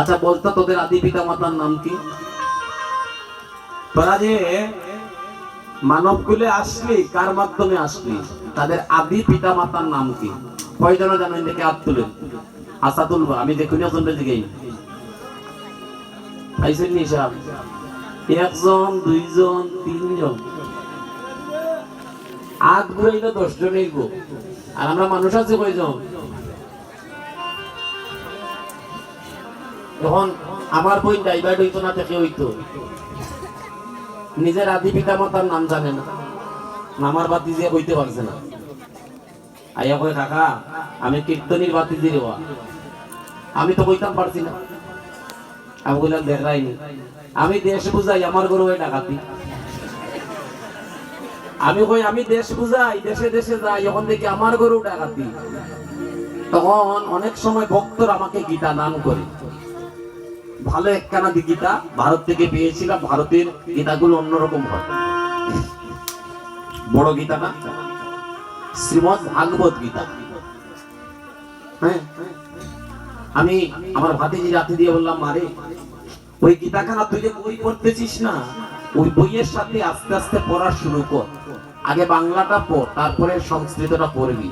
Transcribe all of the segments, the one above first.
আচ্ছা বলতো তোদের আদি পিতা মাতার নাম কি? তোরা যে, মানব কুলে আসলি, কার মাধ্যমে আসলি? তাদের আদি পিতা মাতার নাম কি? কয়জন জানো দেখে হাত তুলেন আশা তুলবো। আমি দেখুন ওজনটা দিকেই পাইছেন নি সাহেব একজন, দুইজন, তিনজন। আট ঘুরাইলে দশ জনেই গো। আর আমরা মানুষ আছে কয়জন? তখন আমার বই ডাইভার্ট হইতো না থেকে হইতো? নিজের আদি পিতা মাতার নাম জানে না। নামার বাতি যে হইতে পারছে না। আইয়া কয়, কাকা, আমি কীর্তনির বাতি দিয়ে দেওয়া আমি তো বইতাম পারছি না। আমি বললাম দেখাইনি। আমি দেশ বুঝাই, আমার গরু হয় ডাকাতি। আমি কই, আমি দেশ বুঝাই, দেশে দেশে যাই, এখন দেখি আমার গরু ডাকাতি। তখন অনেক সময় ভক্তর আমাকে গীতা দান করে। ভালো একখানা গীতা ভারত থেকে পেয়েছিলাম, ভারতের গীতাগুলো অন্যরকম হয়। বড় গীতা না? শ্রীমদ ভাগবত গীতা। হ্যাঁ? আমি আমার ভাতিজি রাতে দিয়ে বললাম মারে ওই গীতাখানা তুই যে বই পড়তেছিস না, ওই বইয়ের সাথে আস্তে আস্তে পড়া শুরু কর। আগে বাংলাটা পড়, তারপরে সংস্কৃতটা পড়বি।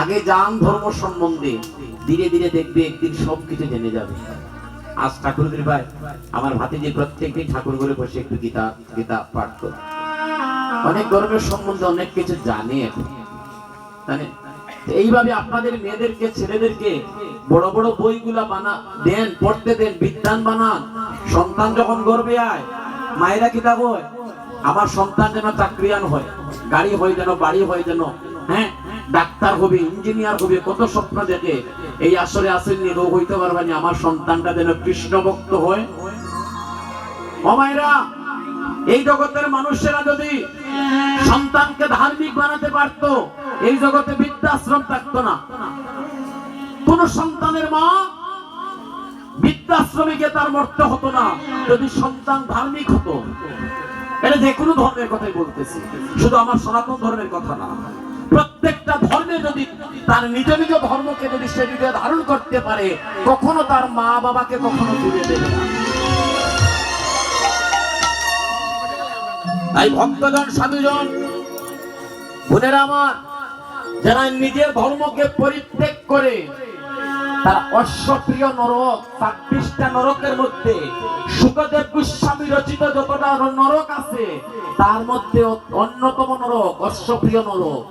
আগে জান ধর্ম সম্বন্ধে ধীরে ধীরে দেখবে, একদিন সবকিছু জেনে যাবে। আজ ঠাকুর ভাই, আমার ভাতিজি প্রত্যেকদিন ঠাকুর ঘরে বসে একটু গীতা গীতা পাঠ করে। অনেক ধর্মের সম্বন্ধে অনেক কিছু জানে এইভাবে আপনাদের মেয়েদেরকে, ছেলেদেরকে বড় বড় বইগুলা বানা, দেন, পড়তে দেন, বিদ্যান বানান। সন্তান যখন গর্বে আয়, মায়েরা কি হয় আমার সন্তান যেন চাকরিয়ান হয়, গাড়ি হয় যেন, বাড়ি হয় যেন হ্যাঁ? ডাক্তার হবে, ইঞ্জিনিয়ার হবে, কত স্বপ্ন দেখে। এই আসরে আসেননি, রোগ হইতে পারবেনি আমার সন্তানটা যেন কৃষ্ণ ভক্ত হয়। ও মায়েরা, এই জগতের মানুষেরা যদি সন্তানকে ধার্মিক বানাতে পারত, এই জগতে বৃদ্ধাশ্রম থাকতো না। কোন সন্তানের মা বৃদ্ধাশ্রমে গিয়ে তার মরতে হতো না। যদি সন্তান ধার্মিক হতো এটা যে কোনো ধর্মের কথাই বলতেছি। শুধু আমার সনাতন ধর্মের কথা না। প্রত্যেকটা ধর্মে যদি তার নিজ নিজ ধর্মকে যদি সে হৃদয়ে ধারণ করতে পারে, কখনো তার মা বাবাকে কখনো দূরে দেবে না। তাই ভক্তজন সাধুজন বোনেরা আমার, যারা নিজের ধর্মকে পরিত্যাগ করে, তার অশ্বপ্রিয় নরক ছাব্বিশটা নরকের মধ্যে সুখদেব গোস্বামী রচিত যতটা নরক আছে, তার মধ্যে অন্যতম নরক, অশ্বপ্রিয় নরক।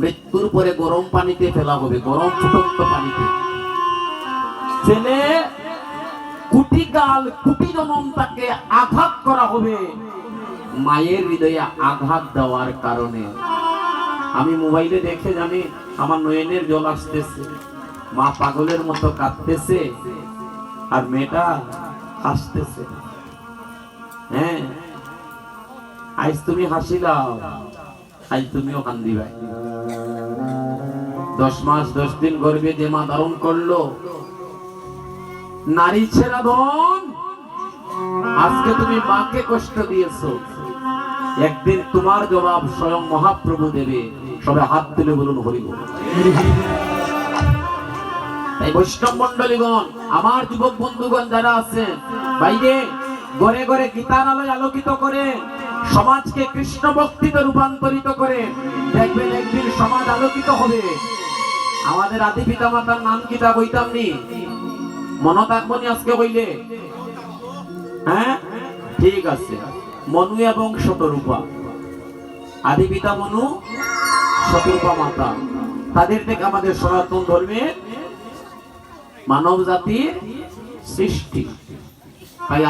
মৃত্যুর পরে গরম পানিতে ফেলা হবে, গরম ফুটন্ত পানিতে। ছেলে, কুটি কাল কুটি জনম তাকে আঘাত করা হবে। মায়ের হৃদয়ে আঘাত দেওয়ার কারণে। আমি মোবাইলে দেখে জানি, আমার নয়নের জল আসতেছে। মা পাগলের মতো কাঁদতেছে, আর মেয়েটা হাসতেছে। হ্যাঁ আজ তুমি হাসিলাও আজ তুমিও কান্দি ভাই দশ মাস, দশ দিন গর্ভে যে মা ধারণ করল, নারী ছেড়া ধন। আজকে তুমি মাকে কষ্ট দিয়েছ। একদিন তোমার জবাব স্বয়ং মহাপ্রভু দেবে। সবে হাত তুলে বলুন হরিব। তাই বৈষ্ণব মন্ডলীগণ আমার যুবক বন্ধুগণ যারা আছেন, বাইরে ঘরে ঘরে গীতার আলোয় আলোকিত করে, সমাজকে কৃষ্ণ ভক্তিতে রূপান্তরিত করে, দেখবেন একদিন সমাজ আলোকিত হবে। আমাদের আদি পিতা মাতার নাম কিতা বইতাম নি মনে থাকবনি আজকে হইলে হ্যাঁ? ঠিক আছে। মনু এবং শতরূপা। আদি পিতা মনু, শতরূপা মাতা। তাদের থেকে আমাদের সনাতন ধর্মের মানব জাতির সৃষ্টি।